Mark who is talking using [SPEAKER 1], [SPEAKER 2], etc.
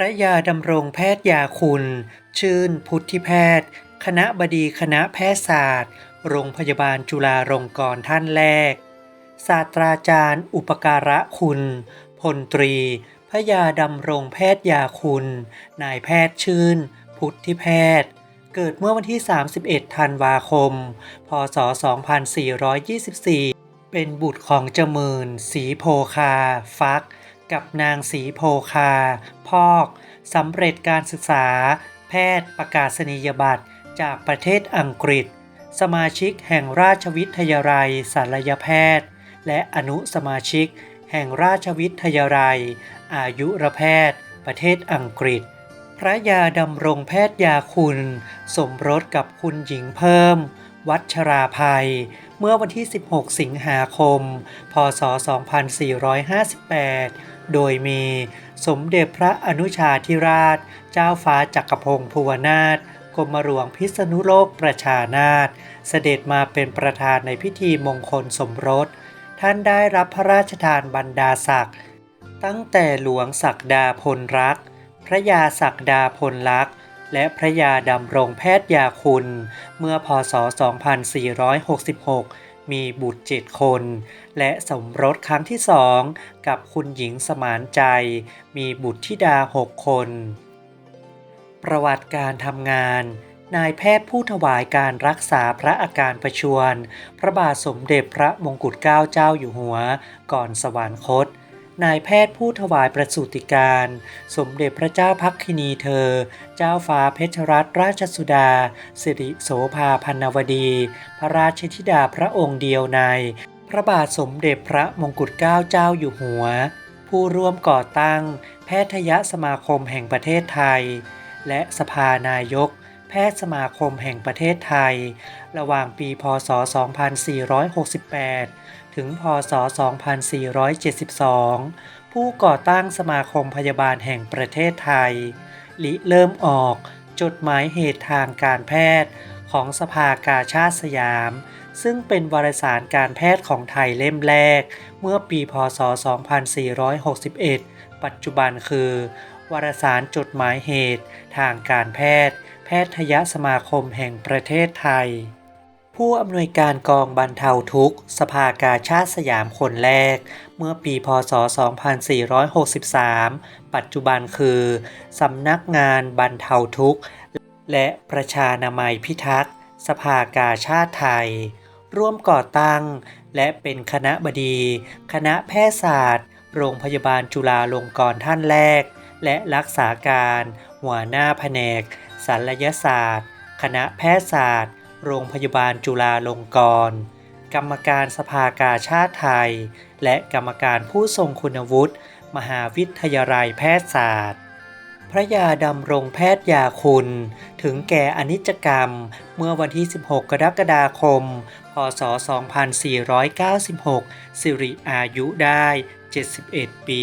[SPEAKER 1] ระยาดำรงแพทย์ยาคุณ ชื่นพุทธิแพทย์ คณะบดีคณะแพทยศาสตร์ โรงพยาบาลจุฬาลงกรณ์ท่านแรก ศาสตราจารย์ อุปการะคุณ พลตรี พระยาดำรงแพทย์ยาคุณ นายแพทย์ชื่น พุทธิแพทย์ เกิดเมื่อวันที่ 31 ธันวาคม พศ 2424 เป็นบุตรของเจมื่นศรีโพคา ฟัก กับนางศรีโพคา พอกสำเร็จการศึกษา แพทย์ประกาศนียบัตรจากประเทศอังกฤษ สมาชิกแห่งราชวิทยาลัยศัลยแพทย์ และอนุสมาชิก แห่งราชวิทยาลัย อายุรแพทย์ ประเทศอังกฤษ พระยาดำรงแพทย์ยาคุณ สมรสกับคุณหญิงเพิ่ม วัชราภัย เมื่อวันที่ 16 สิงหาคม พศ 2458 โดยมีสมเด็จพระอนุชาธิราช เจ้าฟ้าจักรพงศ์ภูวนาถกรมหลวงพิษณุโลกประชานาถเสด็จมาเป็นประธานในพิธีมงคลสมรส ท่านได้รับพระราชทานบรรดาศักดิ์ตั้งแต่หลวงศักดาพลรัก พระยาศักดาพลลักษ์และพระยาดำรงแพทย์ยาคุณ เมื่อพศ 2466 มีบุตรเจ็ดคน และสมรสครั้งที่สองกับคุณหญิงสมานใจ มีบุตรธิดาหกคน ประวัติการทำงานนายแพทย์ผู้ถวายการรักษาพระอาการประชวร พระบาทสมเด็จพระมงกุฎเกล้าเจ้าอยู่หัว ก่อนสวรรคต นายแพทย์ผู้ถวายประสูติการ สมเด็จพระเจ้าพักคินีเธอ เจ้าฟ้าเพชรรัตนราชสุดา สิริโสภาพันวดี พระราชธิดาพระองค์เดียวใน พระบาทสมเด็จพระมงกุฎเกล้าเจ้าอยู่หัว ผู้ร่วมก่อตั้ง แพทยสมาคมแห่งประเทศไทย และสภานายกแพทย์สมาคมแห่งประเทศไทย ระหว่างปี พศ 2468 ถึงพศ 2472 ผู้ก่อตั้งสมาคมพยาบาลแห่งประเทศไทยลิเริ่มออกจดหมายเหตุทางการแพทย์ของสภากาชาติสยาม ซึ่งเป็นวารสารการแพทย์ของไทยเล่มแรก เมื่อปีพศ 2461 ปัจจุบันคือ วารสารจดหมายเหตุทางการแพทย์ แพทยสมาคมแห่งประเทศไทย ผู้อำนวยการกองบรรเทาทุกข์ สภากาชาติสยามคนแรก เมื่อปีพศ 2463 ปัจจุบันคือสำนักงานบรรเทาทุกข์ และประชานามัยพิทักษ์ สภากาชาติไทย ร่วมก่อตั้ง และเป็นคณะบดี คณะแพทยศาสตร์ โรงพยาบาลจุฬาลงกรณ์ท่านแรก และรักษาการ หัวหน้าแผนกศัลยศาสตร์ คณะแพทยศาสตร์ โรงพยาบาลจุฬาลงกรณ์ กรรมการสภากาชาติไทย และกรรมการผู้ทรงคุณวุฒิ มหาวิทยาลัยแพทยศาสตร์ พระยาดำรงแพทย์ยาคุณ ถึงแก่อนิจกรรมเมื่อวันที่ 16 กรกฎาคม พศ 2496 สิริอายุได้ 71 ปี